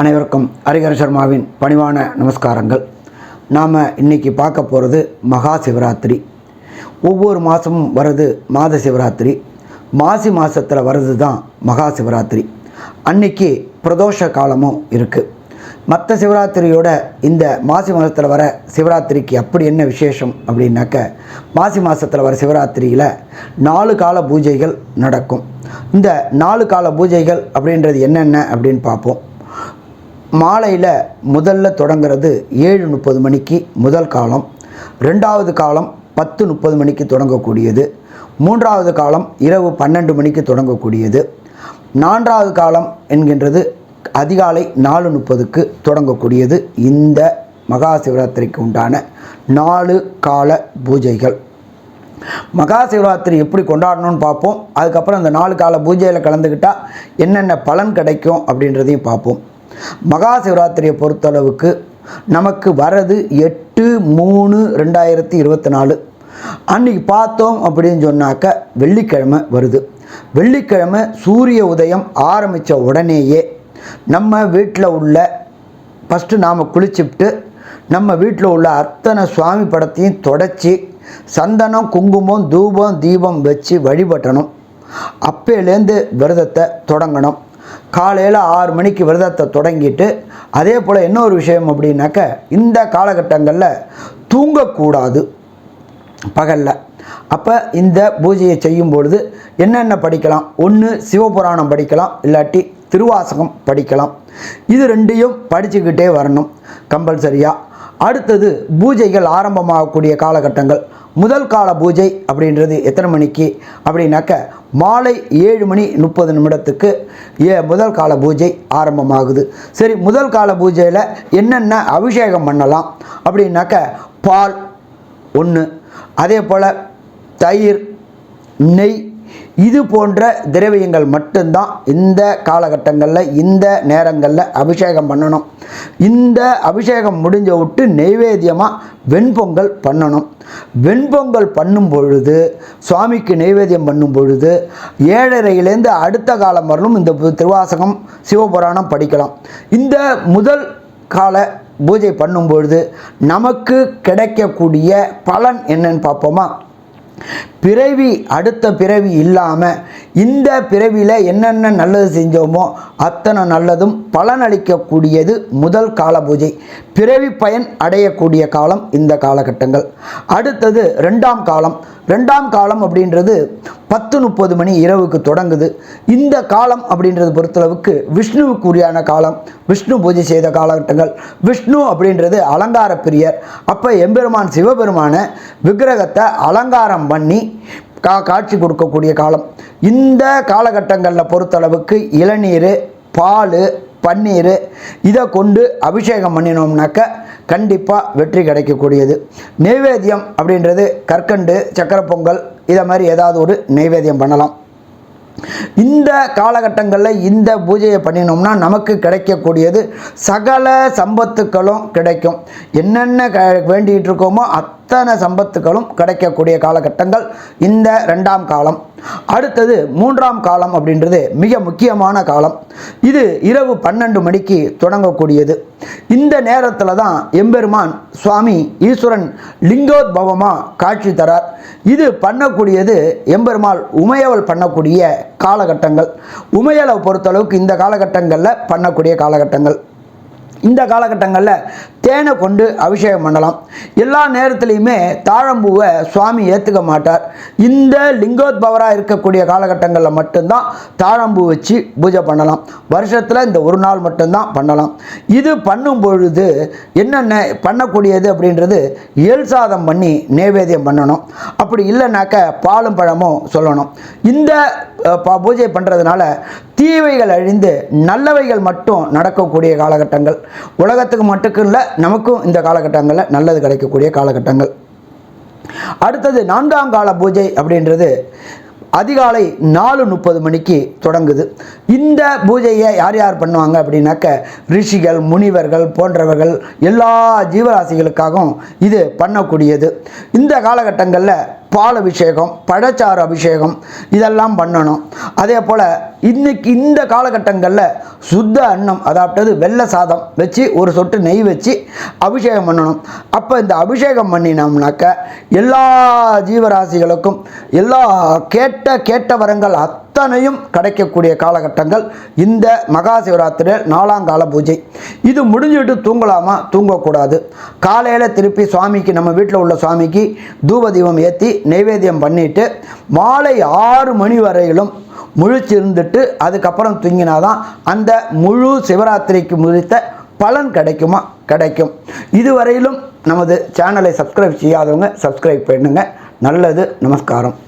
அனைவருக்கும் ஹரிஹர சர்மாவின் பணிவான நமஸ்காரங்கள். நாம் இன்றைக்கி பார்க்க போகிறது மகா சிவராத்திரி. ஒவ்வொரு மாதமும் வர்றது மாத சிவராத்திரி. மாசி மாதத்தில் வர்றது தான் மகா சிவராத்திரி. அன்னைக்கு பிரதோஷ காலமும் இருக்குது மற்ற சிவராத்திரியோட இந்த மாசி மாதத்தில் வர சிவராத்திரிக்கு அப்படி என்ன விசேஷம் அப்படின்னாக்க மாசி மாதத்தில் வர சிவராத்திரியில் நாலு கால பூஜைகள் நடக்கும். இந்த நாலு கால பூஜைகள் அப்படின்றது என்னென்ன அப்படின்னு பார்ப்போம். மாலையில் முதல்ல தொடங்குறது ஏழு முப்பது மணிக்கு முதல் காலம் ரெண்டாவது காலம் பத்து முப்பது மணிக்கு தொடங்கக்கூடியது மூன்றாவது காலம் இரவு பன்னெண்டு மணிக்கு தொடங்கக்கூடியது நான்காவது காலம் என்கின்றது அதிகாலை நாலு முப்பதுக்கு தொடங்கக்கூடியது. இந்த மகா சிவராத்திரிக்கு உண்டான நாலு கால பூஜைகள். மகா சிவராத்திரி எப்படி கொண்டாடணும்னு பார்ப்போம். அதுக்கப்புறம் அந்த நாலு கால பூஜையில் கலந்துக்கிட்டால் என்னென்ன பலன் கிடைக்கும் அப்படின்றதையும் பார்ப்போம். மகா சிவராத்திரியை பொறுத்தளவுக்கு நமக்கு வரது எட்டு மூணு ரெண்டாயிரத்தி இருபத்தி நாலு. அன்றைக்கி பார்த்தோம் அப்படின்னு சொன்னாக்க வெள்ளிக்கிழமை வருது. வெள்ளிக்கிழமை சூரிய உதயம் ஆரம்பித்த உடனேயே நம்ம வீட்டில் உள்ள ஃபஸ்ட்டு நாம் குளிச்சுட்டு நம்ம வீட்டில் உள்ள அத்தனை சுவாமி படத்தையும் தொடச்சி சந்தனம் குங்குமம் தூபம் தீபம் வச்சு வழிபட்டணும். அப்பேலேருந்து விரதத்தை தொடங்கணும். காலையில் ஆறு மணிக்கு விரதத்தை தொடங்கிட்டு அதே போல் இன்னொரு விஷயம் அப்படின்னாக்க இந்த காலகட்டங்களில் தூங்கக்கூடாது. பகலில். அப்போ இந்த பூஜையை செய்யும் பொழுது என்னென்ன படிக்கலாம்? ஒன்று சிவபுராணம் படிக்கலாம் இல்லாட்டி திருவாசகம் படிக்கலாம். இது ரெண்டையும் படிச்சுக்கிட்டே வரணும். கம்பல்சரியாக அடுத்தது பூஜைகள் ஆரம்பமாகக்கூடிய காலகட்டங்கள். முதல் கால பூஜை அப்படின்றது எத்தனை மணிக்கு? அப்படின்னாக்க மாலை ஏழு மணி முப்பது நிமிடத்துக்கு ஏ முதல் கால பூஜை ஆரம்பமாகுது. சரி முதல் கால பூஜையில் என்னென்ன அபிஷேகம் பண்ணலாம்? அப்படின்னாக்க பால் ஒன்று அதே போல் தயிர் நெய் இது போன்ற திரவியங்கள் மட்டும்தான் இந்த காலகட்டங்களில் இந்த நேரங்களில் அபிஷேகம் பண்ணணும். இந்த அபிஷேகம் முடிஞ்ச விட்டு நெய்வேத்தியமாக வெண்பொங்கல் பண்ணணும். வெண்பொங்கல் பண்ணும் பொழுது சுவாமிக்கு நெய்வேத்தியம் பண்ணும் பொழுது ஏழரையிலேருந்து அடுத்த காலம் வரலும் இந்த திருவாசகம் சிவபுராணம் படிக்கலாம். இந்த முதல் கால பூஜை பண்ணும் பொழுது நமக்கு கிடைக்கக்கூடிய பலன் என்னன்னு பார்ப்போமா? பிறவி அடுத்த பிறவி இல்லாமல் இந்த பிறவியில் என்னென்ன நல்லது செஞ்சோமோ அத்தனை நல்லதும் பலனளிக்கக்கூடியது முதல் கால பூஜை பிறவி பயன் அடையக்கூடிய காலம் இந்த காலகட்டங்கள். அடுத்தது ரெண்டாம் காலம். ரெண்டாம் காலம் அப்படின்றது பத்து முப்பது மணி இரவுக்கு தொடங்குது. இந்த காலம் அப்படின்றது பொறுத்தளவுக்கு விஷ்ணுவுக்கு உரியான காலம். விஷ்ணு பூஜை செய்த காலகட்டங்கள். விஷ்ணு அப்படின்றது அலங்கார பிரியர். அப்போ எம்பெருமான் சிவபெருமான விக்கிரகத்தை அலங்காரம் பண்ணி கா காட்சி கொடுக்கக்கூடிய காலம். இந்த காலகட்டங்களில் பொறுத்தளவுக்கு இளநீர் பால் பன்னீர் இதை கொண்டு அபிஷேகம் பண்ணினோம்னாக்க கண்டிப்பாக வெற்றி கிடைக்கக்கூடியது. நெய்வேத்தியம் அப்படின்றது கற்கண்டு சக்கரை பொங்கல் இதை மாதிரி ஏதாவது ஒரு நைவேத்தியம் பண்ணலாம். இந்த காலகட்டங்களில் இந்த பூஜையை பண்ணினோம்னா நமக்கு கிடைக்கக்கூடியது சகல சம்பத்துக்களும் கிடைக்கும். என்னென்ன க வேண்டிகிட்டு இருக்கோமோ அத் அத்தனை சம்பத்துக்களும் கிடைக்கக்கூடிய காலகட்டங்கள் இந்த ரெண்டாம் காலம். அடுத்தது மூன்றாம் காலம் அப்படின்றது மிக முக்கியமான காலம். இது இரவு பன்னெண்டு மணிக்கு தொடங்கக்கூடியது. இந்த நேரத்தில் தான் எம்பெருமான் சுவாமி ஈஸ்வரன் லிங்கோத்பவமாக காட்சி தரார். இது பண்ணக்கூடியது எம்பெருமாள் உமையவள் பண்ணக்கூடிய காலகட்டங்கள். உமையலை பொறுத்தளவுக்கு இந்த காலகட்டங்களில் பண்ணக்கூடிய காலகட்டங்கள். இந்த காலகட்டங்களில் தேனை கொண்டு அபிஷேகம் பண்ணலாம். எல்லா நேரத்துலையுமே தாழம்பூவை சுவாமி ஏற்றுக்க மாட்டார். இந்த லிங்கோத்பவராக இருக்கக்கூடிய காலகட்டங்களில் மட்டும்தான் தாழம்பூ வச்சு பூஜை பண்ணலாம். வருஷத்தில் இந்த ஒரு நாள் மட்டும்தான் பண்ணலாம். இது பண்ணும் பொழுது என்னென்ன பண்ணக்கூடியது அப்படின்றது இயல் சாதம் பண்ணி நைவேத்தியம் பண்ணணும். அப்படி இல்லைனாக்க பாலும் பழமும் சொல்லணும். இந்த பூஜை பண்ணுறதுனால தீவைகள் அழிந்து நல்லவைகள் மட்டும் நடக்கக்கூடிய காலகட்டங்கள். உலகத்துக்கு மட்டும் இல்லை நமக்கும் இந்த காலகட்டங்களில் நல்லது கிடைக்கக்கூடிய காலகட்டங்கள். அடுத்தது நான்காம் கால பூஜை அப்படின்றது அதிகாலை நாலு முப்பது மணிக்கு தொடங்குது. இந்த பூஜையை யார் யார் பண்ணுவாங்க அப்படின்னாக்க ரிஷிகள் முனிவர்கள் போன்றவர்கள் எல்லா ஜீவராசிகளுக்காகவும் இது பண்ணக்கூடியது. இந்த காலகட்டங்களில் பால் அபிஷேகம் பழச்சாறு அபிஷேகம் இதெல்லாம் பண்ணணும். அதே போல் இன்னைக்கு இந்த காலகட்டங்களில் சுத்த அன்னம் அதாவது வெள்ளை சாதம் வச்சு ஒரு சொட்டு நெய் வச்சு அபிஷேகம் பண்ணணும். அப்போ இந்த அபிஷேகம் பண்ணினோம்னாக்க எல்லா ஜீவராசிகளுக்கும் எல்லா கேட்ட கேட்ட வரங்கள் அத்தனையும் கிடைக்கக்கூடிய காலகட்டங்கள் இந்த மகா சிவராத்திரி நாலாங்கால பூஜை. இது முடிஞ்சுட்டு தூங்கலாமா? தூங்கக்கூடாது. காலையில் திருப்பி சுவாமிக்கு நம்ம வீட்டில் உள்ள சுவாமிக்கு தூப தீபம் ஏற்றி நைவேத்தியம் பண்ணிட்டு மாலை ஆறு மணி வரையிலும் முழிச்சிருந்துட்டு அதுக்கப்புறம் தூங்கினாதான் அந்த முழு சிவராத்திரிக்கு முடித்த பலன் கிடைக்குமா? கிடைக்கும். இதுவரையிலும் நமது சேனலை சப்ஸ்கிரைப் செய்யாதவங்க சப்ஸ்கிரைப் பண்ணுங்க. நல்லது. நமஸ்காரம்.